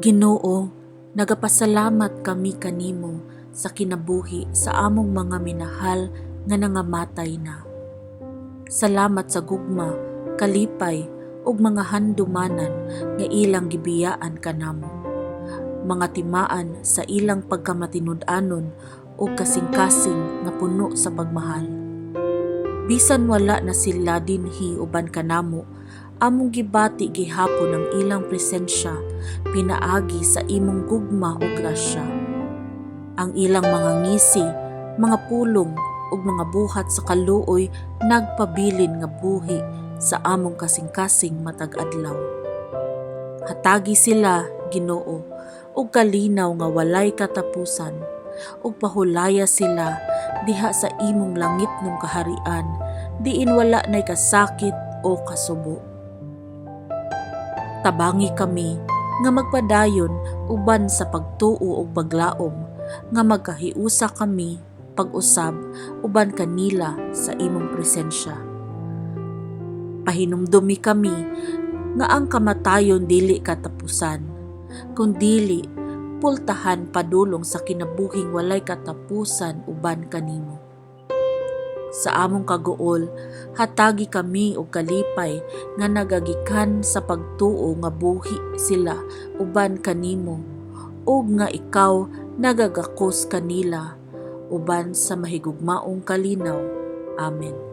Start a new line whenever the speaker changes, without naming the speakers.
Ginoo, nagapasalamat kami kanimo sa kinabuhi sa among mga minahal nga nangamatay na. Salamat sa gugma, kalipay ug mga handumanan nga ilang gibiyaan kanamo. Mga timaan sa ilang pagkamatinud-anon o kasing-kasing nga puno sa pagmahal. Bisan wala na sila dinhi uban kanamo, among gibati gihapon ang ilang presensya pinaagi sa imong gugma ug grasya. Ang ilang mga ngisi, mga pulong ug mga buhat sa kaluoy nagpabilin nga buhi sa among kasing-kasing matag adlaw. Hatagi sila, Ginoo, ug kalinaw nga walay katapusan, ug pahulaya sila diha sa imong langit ng kaharian, diin wala nay kasakit o kasubo. Tabangi kami nga magpadayon uban sa pagtuo ug paglaom nga magkahiusa kami pag-usab uban kanila sa imong presensya. Pahinumdumi kami nga ang kamatayon dili katapusan, kundili pultahan padulong sa kinabuhing walay katapusan uban kanimo. Sa among kaguol, hatagi kami og kalipay nga nagagikan sa pagtuo nga buhi sila uban kanimo ug nga ikaw nagagakos kanila uban sa mahigugmaong kalinaw. Amen.